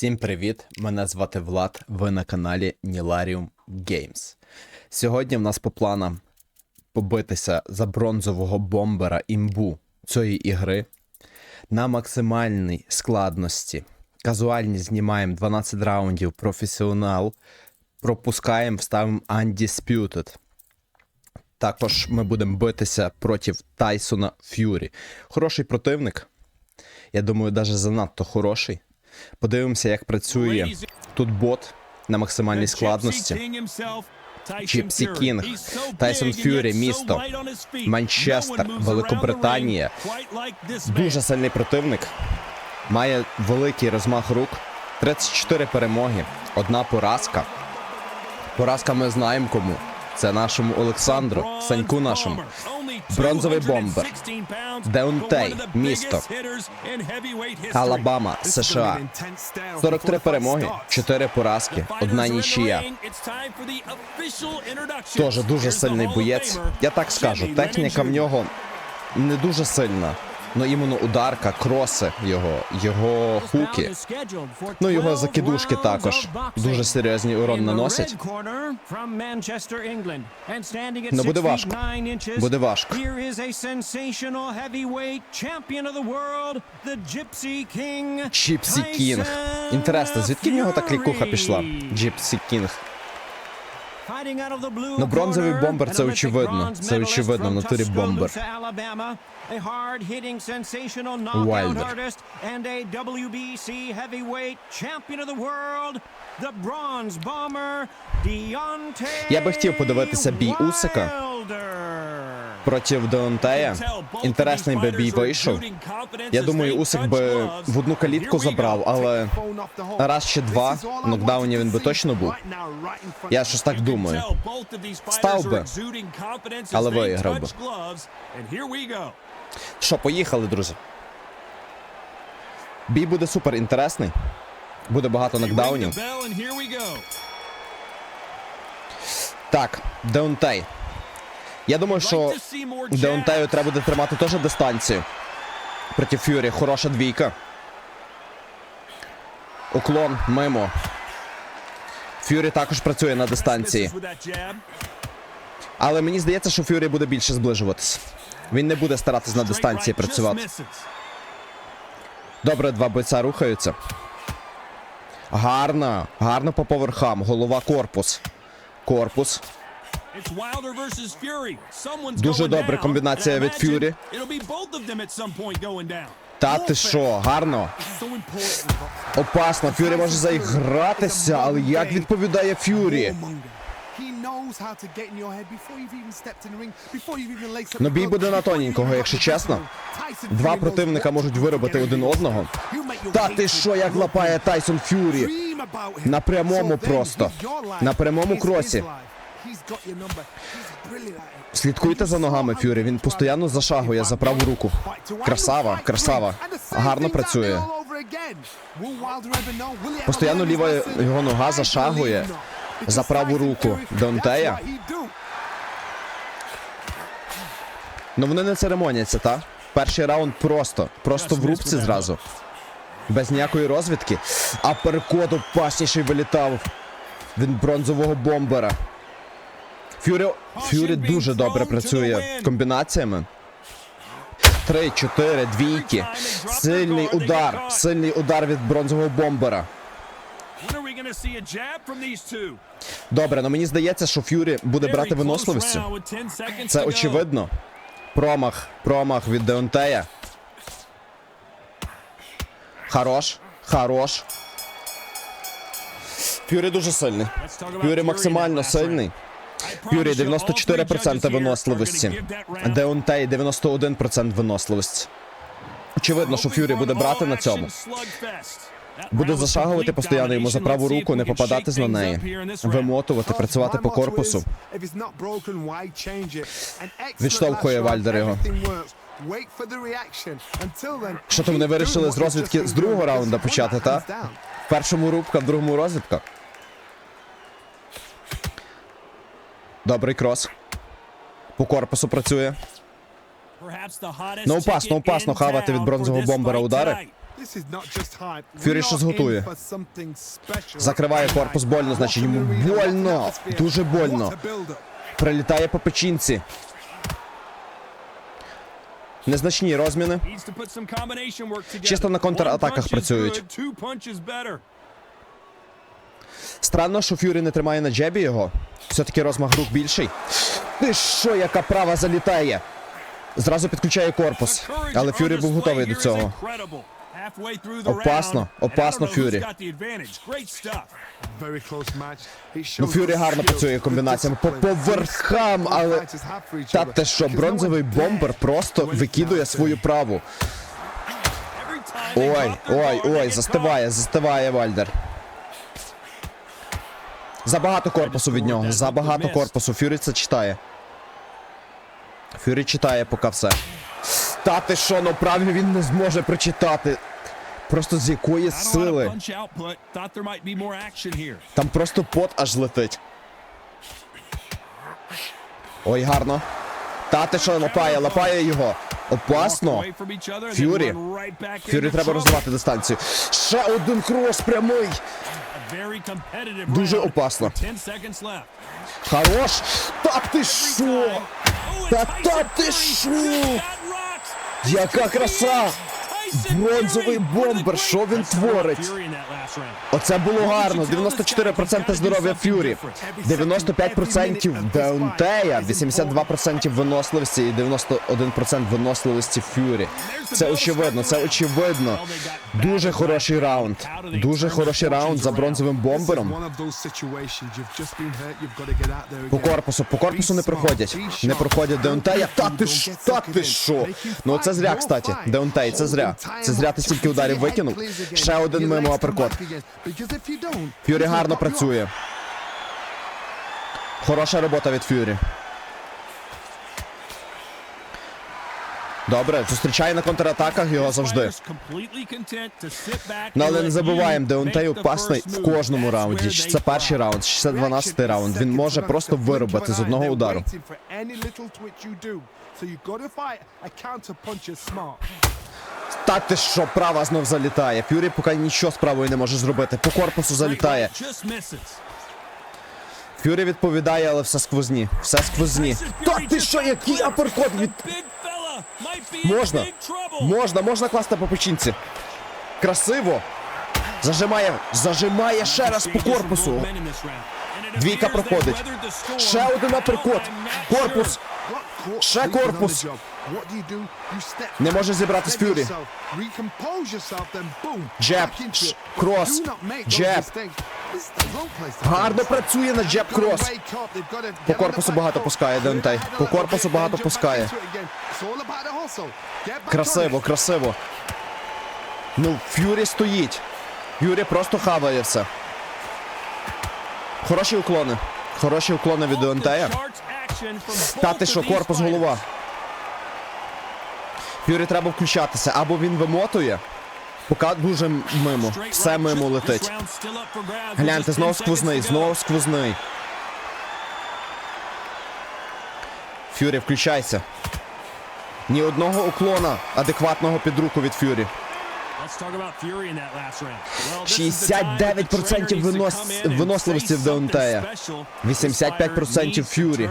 Всім привіт! Мене звати Влад. Ви на каналі Nilarium Games. Сьогодні в нас по планам побитися за бронзового бомбера імбу цієї ігри на максимальній складності. Казуальні знімаємо 12 раундів професіонал, пропускаємо, ставимо Undisputed. Також ми будемо битися проти Тайсона Ф'юрі. Хороший противник. Я думаю, навіть занадто хороший. Подивимося, як працює тут бот на максимальній складності. Чіпсі Кінг, Тайсон Ф'юрі, місто, Манчестер, Великобританія. Дуже сильний противник. Має великий розмах рук. 34 перемоги, одна поразка. Поразка ми знаємо кому. Це нашому Олександру, Саньку нашому. Бронзовий бомбер. Деунтей, місто. Алабама, США. 43 перемоги, 4 поразки, одна нічия. Тоже дуже сильний боєць. Я так скажу, техніка в нього не дуже сильна. Ну іменно ударка, кроси його, його хуки. Ну його закидушки також дуже серйозний урон наносять. Ну, буде важко. Буде важко. Чіпсі Кінг. Інтересно, звідки в нього так лікуха пішла? Джіпсі Кінг. Ну, бронзовий бомбер це очевидно. Це очевидно в натурі бомбер. Уайлдер. Я би хотів подивитися бій Усика Проти Деонтея. Інтересний би бій вийшов. Я думаю, Усик би в одну калітку забрав, але раз чи два в нокдауні він би точно був. Я щось так думаю. Став би, але виграв би. Що, поїхали, друзі. Бій буде супер інтересний. Буде багато нокдаунів. Так, Деонтей. Я думаю, що Деонтею треба буде тримати теж дистанцію. Проти Фюрі. Хороша двійка. Уклон мимо. Фюрі також працює на дистанції. Але мені здається, що Фюрі буде більше зближуватись. Він не буде старатись на дистанції працювати. Добре, два бойця рухаються. Гарно, гарно по поверхам. Голова корпус. Корпус. Дуже добра комбінація від Фюрі. Та ти що, гарно. Опасно, Фюрі може заігратися, але як відповідає Фюрі? Ну бій буде на тоненького, якщо чесно. Два противника можуть виробити один одного. Та ти що, як лапає Тайсон Фюрі? На прямому просто. На прямому кросі. Слідкуйте за ногами Фюрі, він постійно зашагує за праву руку. Красава, красава. Гарно працює. Постійно ліва його нога зашагує за праву руку Донтея. Ну вони не церемоняться, та? Перший раунд просто. Просто в рубці зразу. Без ніякої розвідки. А перекот опасніший вилітав від бронзового бомбера. Фюрі, Фюрі дуже добре працює комбінаціями. Три, чотири, двійки. Сильний удар. Сильний удар від бронзового бомбера. Добре, ну мені здається, що Фюрі буде брати виносливістю. Це очевидно. Промах, промах від Деонтея. Хорош, хорош. Фюрі дуже сильний. Фюрі максимально сильний. Фюрі 94% виносливості. Деонтей 91% виносливості. Очевидно, що Фюрі буде брати на цьому. Буде зашагувати постійно йому за праву руку, не попадати на неї, вимотувати, працювати по корпусу. Відштовхує Вальдер його. Що то вони вирішили з розвідки з другого раунда почати, та? В першому рубка, в другому розвідка. Добрий крос. По корпусу працює. Ну опасно, опасно хавати від бронзового бомбера удари. Фюрі щось готує. Закриває корпус больно, значить йому больно. Дуже больно. Прилітає по печінці. Незначні розміни. Чисто на контратаках працюють. Странно, що Фюрі не тримає на джебі його. Все-таки розмах рук більший. Ти що, яка права залітає? Зразу підключає корпус. Але Фюрі був готовий до цього. Опасно, опасно Фюрі. Ну, Фюрі гарно працює комбінаціями по поверхам, але. Та те що, бронзовий бомбер просто викидує свою праву. Ой, ой, ой, застиває, застиває Вальдер. Забагато корпусу від нього, забагато корпусу. Фюрі це читає. Фюрі читає поки все. Та ти що, ну праві він не зможе прочитати. Просто з якої сили. Там просто пот аж летить. Ой, гарно. Та ти що, лапає, лапає його. Опасно. Фюрі. Фюрі треба розвивати дистанцію. Ще один крос прямий. Дуже опасно. Хорош. Так ти що? Та та ти що? Яка краса! Бронзовий бомбер, що він творить? Оце було гарно. 94% здоров'я Фюрі, 95% Деунтея, 82% виносливості і 91% виносливості Фюрі. Це очевидно, це очевидно. Дуже хороший раунд. Дуже хороший раунд за бронзовим бомбером. По корпусу, по корпусу не проходять. Не проходять Деонтея. Та ти ж, та ти що? Ну це зря, кстати. Деонтей, це зря. Це зря ти стільки ударів викинув. Ще один мимо аперкот. Фюрі гарно працює. Хороша робота від Фюрі. Добре, зустрічає на контратаках його завжди. Ну, але не забуваємо, Деонтей опасний в кожному раунді. Чи це перший раунд, чи це 12-й раунд. Він може просто виробити з одного удару. Та ти що, права знов залітає. Фюрі поки нічого з правою не може зробити. По корпусу залітає. Фюрі відповідає, але все сквозні. Все сквозні. Та ти що, який аперкот від. Можна. Можна, можна класти по печінці. Красиво. Зажимає, зажимає ще раз по корпусу. Двійка проходить. Ще один аперкот. Корпус. Ще корпус. Не може зібрати з Фюрі. Джеб, крос, джеб. Гарно працює на джеб крос. По корпусу багато пускає Дентей. По корпусу багато пускає. Красиво, красиво. Ну, Ф'юрі стоїть. Ф'юрі просто хаває все. Хороші уклони. Хороші уклони від Дентея. Та ти що, корпус голова. Ф'юрі треба включатися. Або він вимотує. Поки дуже мимо. Все мимо летить. Гляньте, знову сквозний, знову сквозний. Фюрі, включайся. Ні одного уклона адекватного під руку від Фюрі. 69% винос- виносливості в Деонтея. 85% Фюрі.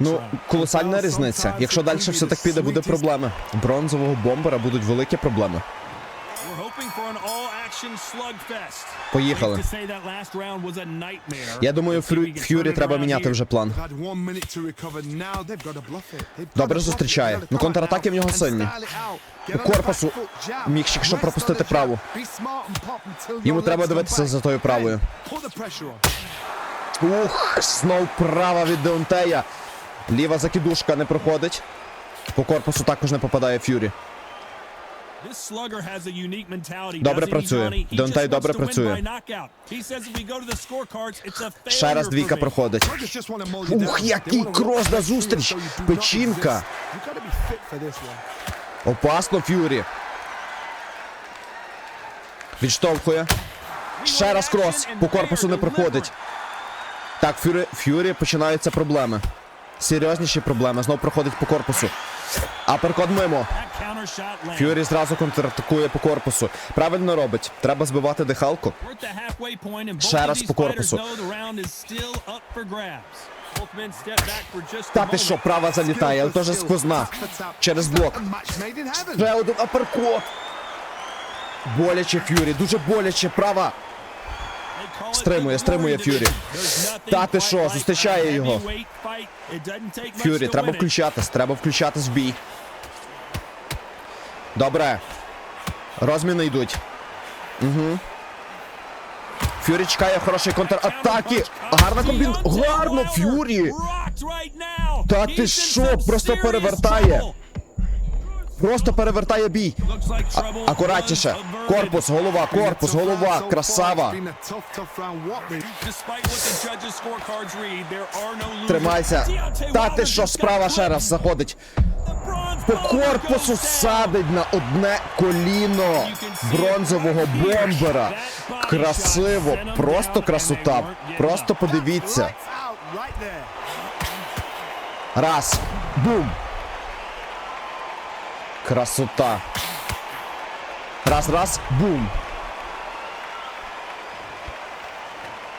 Ну, колосальна різниця. Якщо далі все так піде, буде проблеми. Бронзового бомбера будуть великі проблеми. Поїхали. Я думаю, Фрю- Ф'юрі треба міняти вже план. Добре зустрічає. Ну, контратаки в нього сильні. У корпусу Міг ще що пропустити праву. Йому треба дивитися за тою правою. Ух, знов права від Деонтея. Ліва закидушка не проходить. По корпусу також не попадає Ф'юрі. Добре працює. Донтай добре працює. Ще раз двійка проходить. Ух, який крос на зустріч! Печінка! Опасно Ф'юрі. Відштовхує. Ще раз крос. По корпусу не проходить. Так, Ф'юрі, Ф'юрі починаються проблеми. Серйозніші проблеми. Знов проходить по корпусу. Аперкот мимо. Ф'юрі зразу контратакує по корпусу. Правильно робить. Треба збивати дихалку. Ще раз по корпусу. Та ти що, права залітає, але теж сквозна. Через блок. Ще один аперкот. Боляче Ф'юрі, дуже боляче, права. Стримує, стримує Ф'юрі. Та ти що, зустрічає його. Ф'юрі, треба включатись, треба включатись в бій. Добре. Розміни йдуть. Угу. Ф'юрі чекає хорошої контратаки. Гарна комбін... Гарно, Ф'юрі! Та ти що, просто перевертає. Просто перевертає бій. А- Акуратніше. Корпус, голова, корпус, голова. Красава. Тримайся. Та ти що, справа ще раз заходить. По корпусу садить на одне коліно бронзового бомбера. Красиво, просто красота. Просто подивіться. Раз. Бум. Красота. Раз, раз, бум.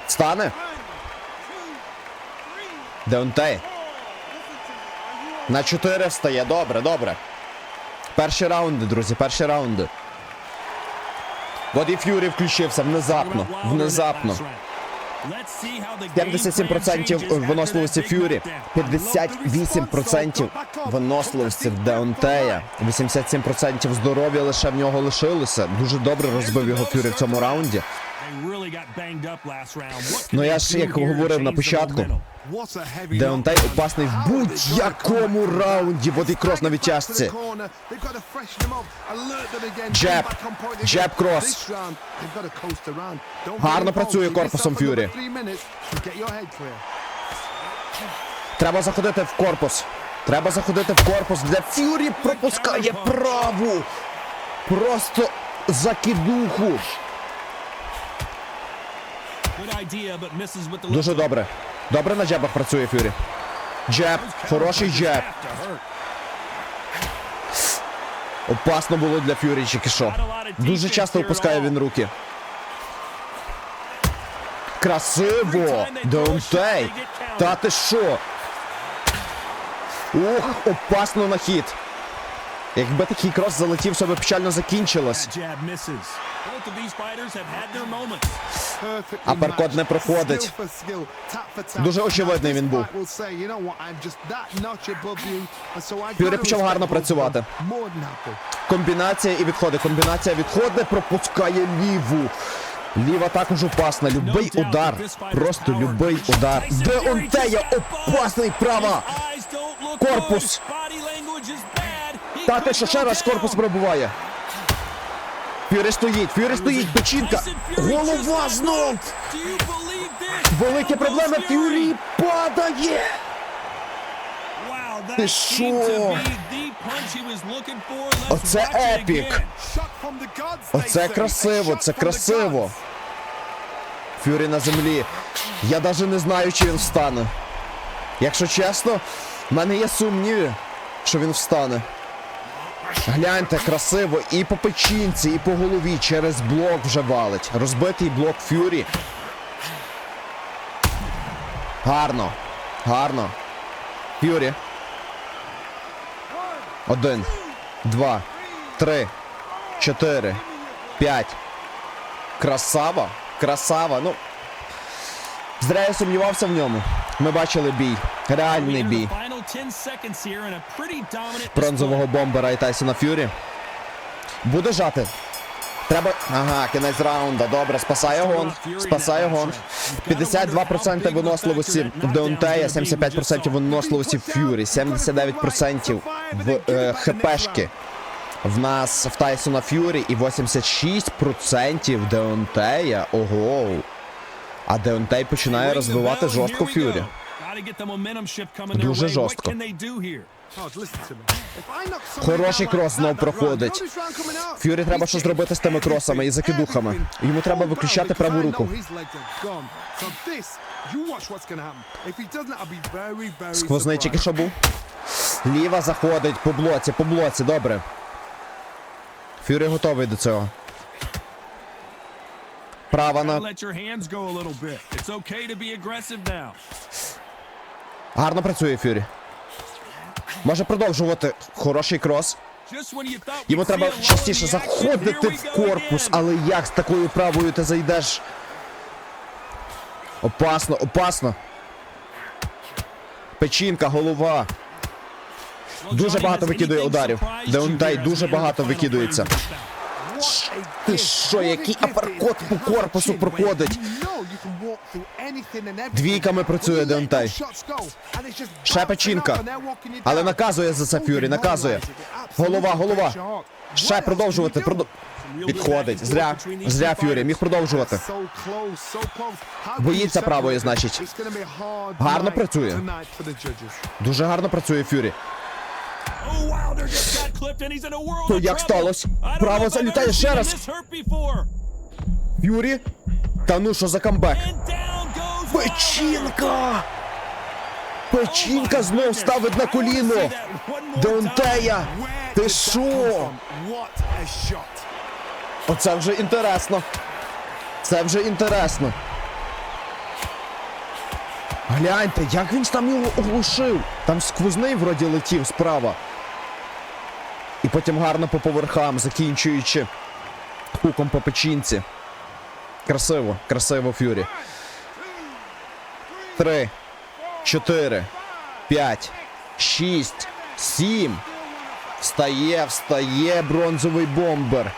Стане? Деонтей. На 4 встає. Добре, добре. Перші раунди, друзі, перші раунди. Воді Ф'юрі включився внезапно. Внезапно. 77% виносливості Ф'юрі, 58% виносливості Деонтея, 87% здоров'я лише в нього лишилося. Дуже добре розбив його Ф'юрі в цьому раунді. Ну я ж як говорив на початку, Деонтей опасний в будь-якому раунді. Воді крос на відтяжці. Джеб. Джеб крос. Гарно працює корпусом Ф'юрі. Треба заходити в корпус. Треба заходити в корпус. Для Ф'юрі пропускає праву. Просто закидуху. Дуже добре. Добре на джебах працює Ф'юрі. Джеб. Хороший джеб. Опасно було для Ф'юрі що. Дуже часто випускає він руки. Красиво! Деонтей! Та ти що? Ух, опасно на хід. Якби такий крос залетів, все би печально закінчилось. Аперкот не проходить. Дуже очевидний він був. Ф'юрі почав гарно працювати. Комбінація і відходи. Комбінація відходи пропускає ліву. Ліва також опасна. Любий удар. Просто любий удар. Деонтея опасний права. Корпус. Та ти що ще раз корпус пробуває. Фюрі стоїть, Фюрі стоїть, печінка. Голова знов. Великі проблеми. Фюрі падає. Ти що? Оце епік. Оце красиво, це красиво. Фюрі на землі. Я навіть не знаю, чи він встане. Якщо чесно, в мене є сумніви, що він встане. Гляньте, красиво і по печінці, і по голові через блок вже валить. Розбитий блок Фюрі. Гарно. Гарно. Фюрі. Один, два, три, чотири, п'ять. Красава. Красава. Ну. Зря я сумнівався в ньому. Ми бачили бій. Реальний бій. Бронзового бомбера і Тайсона Ф'юрі. Буде жати. Треба. Ага, кінець раунда. Добре, спасає гон. Спасає гон. 52% виносливості в Деонтея, 75% виносливості в Ф'юрі, 79% в е, ХПшки. В нас в Тайсона Ф'юрі і 86% Деонтея. Ого. А Деонтей починає розвивати жорстко Ф'юрі. Дуже жорстко. Хороший крос знов проходить. Ф'юрі треба щось зробити з тими кросами і закидухами. Йому треба виключати праву руку. Сквозний тільки що був. Ліва заходить по блоці, по блоці, добре. Фюрі готовий до цього. Aggressive now. Гарно працює Фюрі. Може продовжувати. Хороший крос. Йому треба частіше заходити в корпус, але як з такою правою ти зайдеш? Опасно, опасно. Печінка, голова. Дуже багато викидує ударів. Деонтай дуже багато викидується. Ти що, який аперкот по корпусу проходить? Двійками працює Деонтай. Ще печінка. Але наказує за це Фюрі, наказує. Голова, голова. Ще продовжувати. Продов... Підходить. Зря. Зря Фюрі. Міг продовжувати. Боїться правої, значить. Гарно працює. Дуже гарно працює Фюрі. То як сталося? Право залітає ще раз. Фюрі? Та ну що за камбек? Печінка! Печінка Oh, знов ставить на коліно. Деонтея! Ти що? Оце вже інтересно. Це вже інтересно. Гляньте, як він там його оглушив. Там сквозний вроді летів справа. І потім гарно по поверхам, закінчуючи хуком по печінці. Красиво, красиво Фюрі. Три, чотири, п'ять, шість, сім. Встає, встає бронзовий бомбер.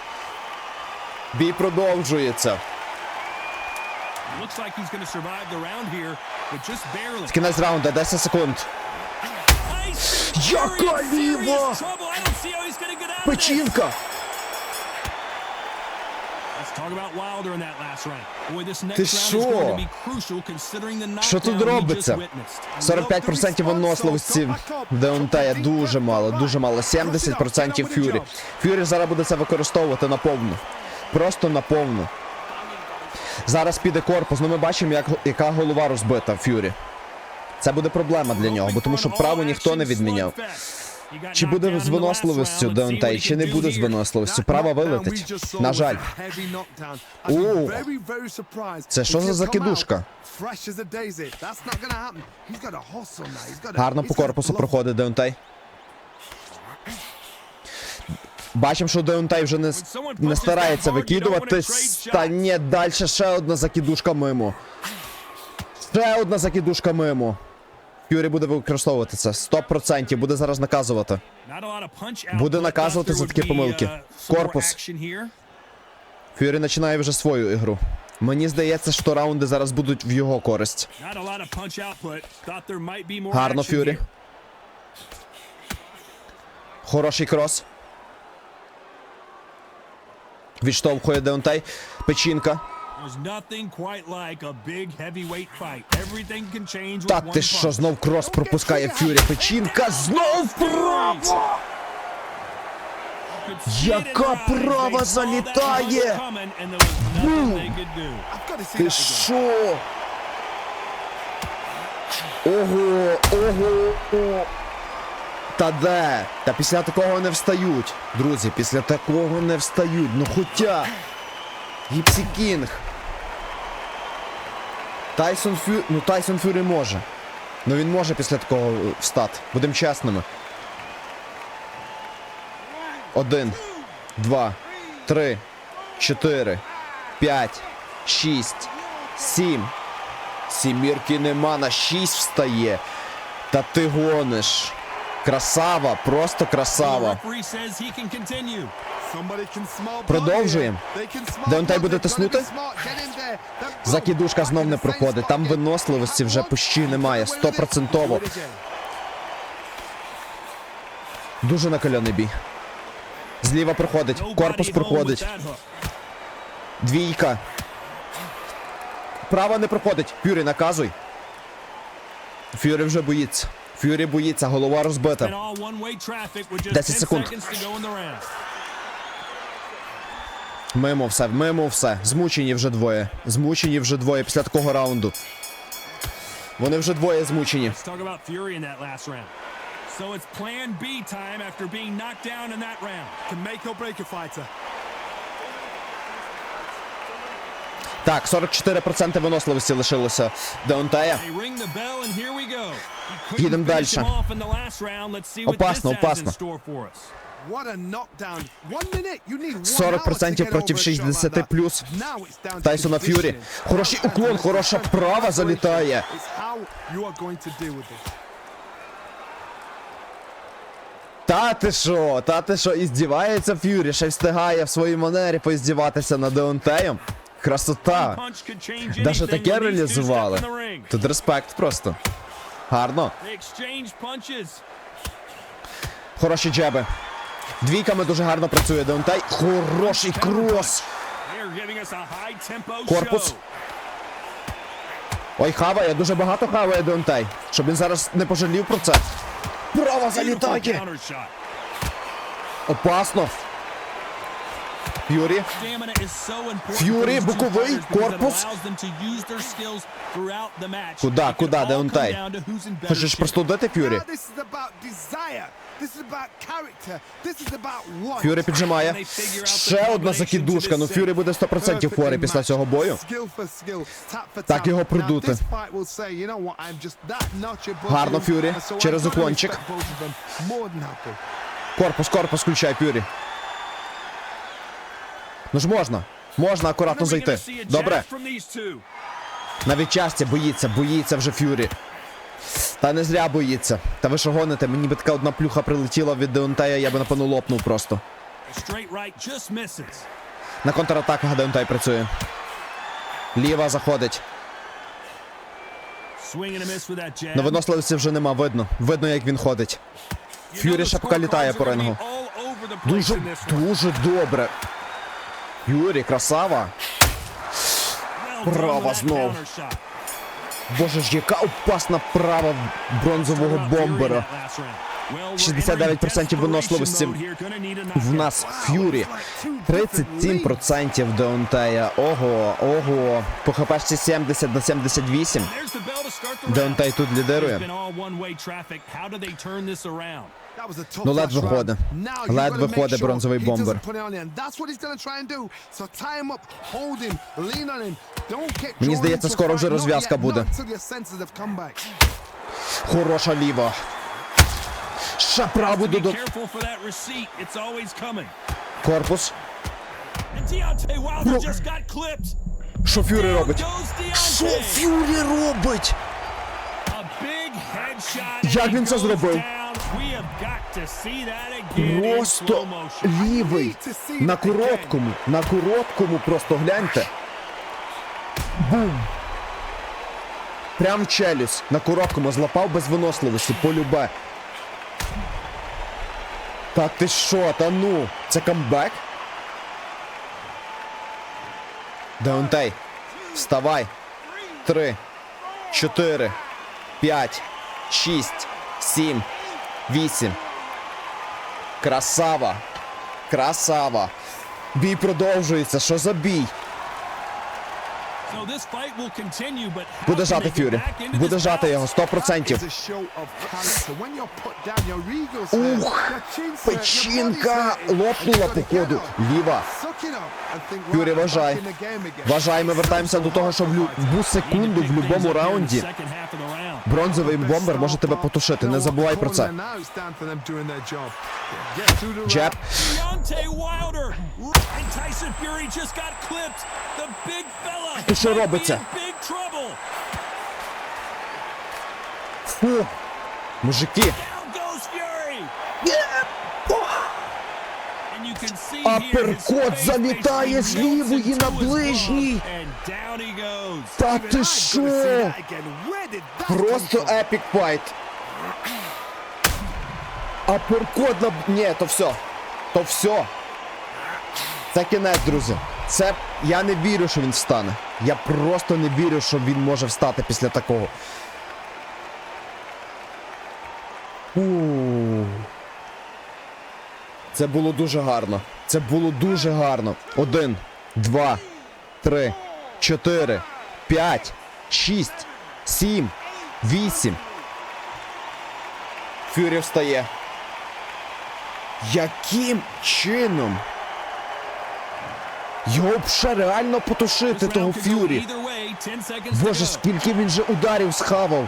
Бій продовжується. Кінець раунду, 10 секунд. Яка ліва! Печінка! Ти що? Що тут робиться? witnessed. 45% виносливості Деонтея дуже мало, дуже мало. 70% Фюрі. Фюрі зараз буде це використовувати наповну. Просто наповну. Зараз піде корпус, ну ми бачимо, як, яка голова розбита Фюрі. Це буде проблема для нього, бо тому що право ніхто не відміняв. Чи буде з виносливістю Деонтей, чи не буде з виносливістю? Права вилетить. На жаль. О, це що за закидушка? Гарно по корпусу проходить Деонтай. Бачимо, що Деонтай вже не, не старається викидувати. Та далі ще одна закидушка мимо. Ще одна закидушка мимо. Фюрі буде використовувати це. 100% буде зараз наказувати. Буде наказувати за такі помилки. Корпус. Фюрі починає вже свою ігру. Мені здається, що раунди зараз будуть в його користь. Гарно, Фюрі. Хороший крос. Відштовхує Деонтай. Печінка. Та ти що, знов крос пропускає Фюрі. Печінка знов право! Яка права залітає! Ти що? Ого, ого, о. Та де? Та після такого не встають. Друзі, після такого не встають. Ну хоча. Гіпсі Кінг. Тайсон Фю... Ну Тайсон Фюрі може. Ну він може після такого е, встати. Будемо чесними. Один, два, три, чотири, п'ять, шість, сім. Сімірки нема, на шість встає. Та ти гониш. Красава, просто красава. Продовжуємо. Деонтай буде тиснути? Закидушка знов не проходить. Там виносливості вже почти немає. Стопроцентово. Дуже накалений бій. Зліва проходить, корпус проходить. Двійка. Права не проходить. Фюрі, наказуй. Фюрі вже боїться. Фюрі боїться, голова розбита. 10 секунд. Мимо все, мимо все. Змучені вже двоє. Змучені вже двоє після такого раунду. Вони вже двоє змучені. So it's plan B time after being knocked down in that round. Can make or break a fighter. Так, 44% виносливості лишилося Деонтея. Їдемо what Опасно, опасно. store for us. What a knockdown. One minute. You need one 40% hour to get проти over a shot like 60 that. плюс. Тайсона Ф'юрі. Хороший уклон, хороша права залітає. Та ти що, та ти що, іздівається Ф'юрі, ще встигає в своїй манері поіздіватися над Деонтеєм. Красота. Даже таке реалізували. Тут респект просто. Гарно. Хороші джеби. Двійками дуже гарно працює Деонтей. Хороший крос. Корпус. Ой, хаває, дуже багато хаває Деонтей. Щоб він зараз не пожалів про це. Право залітає. Опасно. Ф'юрі. Ф'юрі, боковий, корпус. Куда, куда, better Хочеш простудити Ф'юрі? Ф'юрі піджимає. Ще одна закидушка. Ну Ф'юрі буде 100% хворий після цього бою. Так його придути. Гарно Ф'юрі. Через уклончик. Корпус, корпус включай Ф'юрі. Ну ж можна. Можна акуратно зайти. Добре. jab from these two? Навіть частя боїться, боїться вже Ф'юрі. Та не зря боїться. Та ви що гоните? Мені би така одна плюха прилетіла від Деонтея, я би напевно лопнув просто. На контратаках Деонтай працює. Ліва заходить. На виносливості вже нема, видно. Видно, як він ходить. Ф'юрі ще поки літає по рингу. Дуже, дуже добре. Ф'юрі, красава. Права знов. Боже ж, яка опасна права бронзового бомбера. That last round. Well, we're 69% entering виносливості В нас Ф'юрі. 37% Деонтея. Ого, ого. По хпшці 70 на 78. There's the bell to start the Деонтей тут лідирує. Ну, ледве round. ходить. Now you've Ледве gotta make ходить sure бронзовий бомбер. Мені здається, скоро вже розв'язка буде. Хороша ліва. Ще праву додо. Корпус. Clipped. Що Ф'юрі робить? Що Ф'юрі робить? Як він це зробив? Просто лівий. На короткому. На короткому просто гляньте. Бум. Прям челюсть. На короткому злапав без виносливості, полюбе. Та ти що, та ну? Це камбек? Деонтей. Вставай. Три. Чотири. П'ять. Шість. Сім. Вісім. Красава. Красава. Бій продовжується. Що за бій? Буде жати Ф'юрі. Буде жати його 100%. It's a show of character. When you're put down, your ego's hurt, Ух, Печінка лопнула походу. up. Ліва. Ф'юрі, вважай. Вважай, ми вертаємося до того, що в любу секунду, в будь-якому раунді бронзовий бомбер може тебе потушити. Не забувай про це. Джеб. Deontay Що робиться? Фу. Мужики. Аперкот залітає з лівої на ближній. Та ти що? Просто епік файт. Аперкот на... Ні, то все. То все. Це кінець, друзі. Це... Я не вірю, що він встане. Я просто не вірю, що він може встати після такого. У. Це було дуже гарно. Це було дуже гарно. Один, два, три, чотири, п'ять, шість, сім, вісім. Фюрі встає. Яким чином? Його б ще реально потушити, того Фюрі. either way. 10 seconds Боже, скільки він же ударів схавав.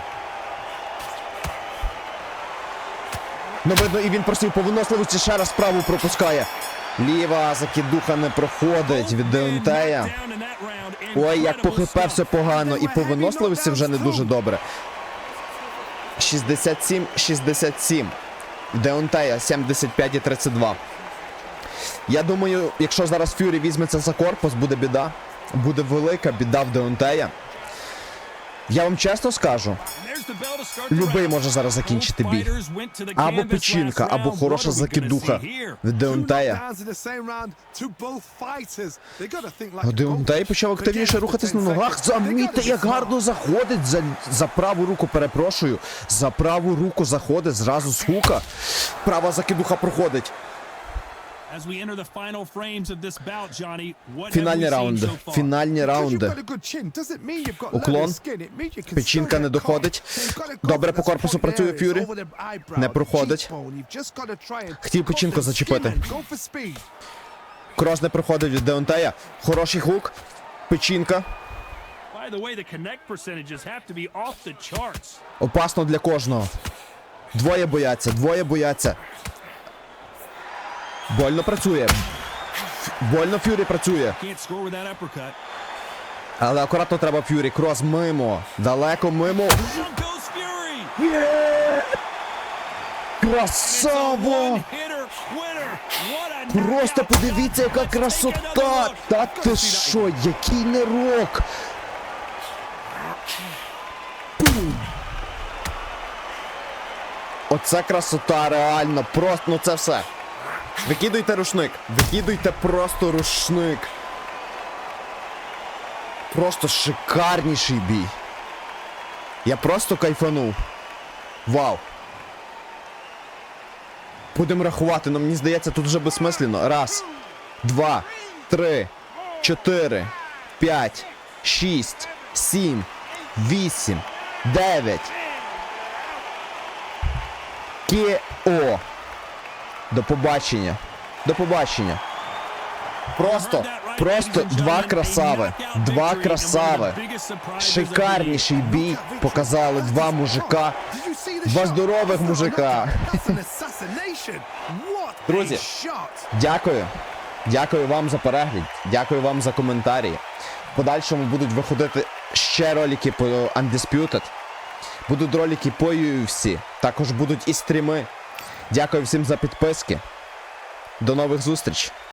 Ну, видно, і він просив по виносливості ще раз праву пропускає. Ліва закидуха не проходить від Деонтея. Ой, як по Incredible ХП все stuff. погано, і по виносливості вже не дуже добре. 67-67. Деонтея 75 і 32. Я думаю, якщо зараз Фюрі візьметься за корпус, буде біда. Буде велика біда в Деонтея. Я вам чесно скажу, любий може зараз закінчити бій. Або печінка, або хороша закидуха від Деонтея. Деонтей почав активніше рухатись на ногах. Замітьте, як гарно заходить за, за праву руку, перепрошую. За праву руку заходить зразу з хука. Права закидуха проходить. Фінальні раунди. Фінальні раунди. Уклон. Печінка не доходить. Добре по корпусу працює Фюрі. Не проходить. Хотів печінку зачепити. Крос не проходить від Деонтея. Хороший хук. Печінка. Опасно для кожного. Двоє бояться, двоє бояться. Больно працює. Больно Фюрі працює. Але акуратно треба Фюрі. Крос мимо. Далеко мимо. Goes Красава! Просто подивіться, яка красота! Та ти що, який нерок! Бум! Оце красота, реально, просто, ну це все. Викидуйте рушник, викидуйте просто рушник. Просто шикарніший бій. Я просто кайфанув. Вау. Будемо рахувати, але мені здається, тут вже безсмислено. Раз, два, три, чотири, п'ять, шість, сім, вісім, дев'ять. Кіо. До побачення. До побачення. Просто, просто два красави. Два красави. Шикарніший бій показали два мужика. Два здорових мужика. Друзі. Дякую. Дякую вам за перегляд. Дякую вам за коментарі. В подальшому будуть виходити ще ролики по Undisputed. Будуть ролики по UFC. Також будуть і стріми. Дякую всім за підписки. До нових зустріч!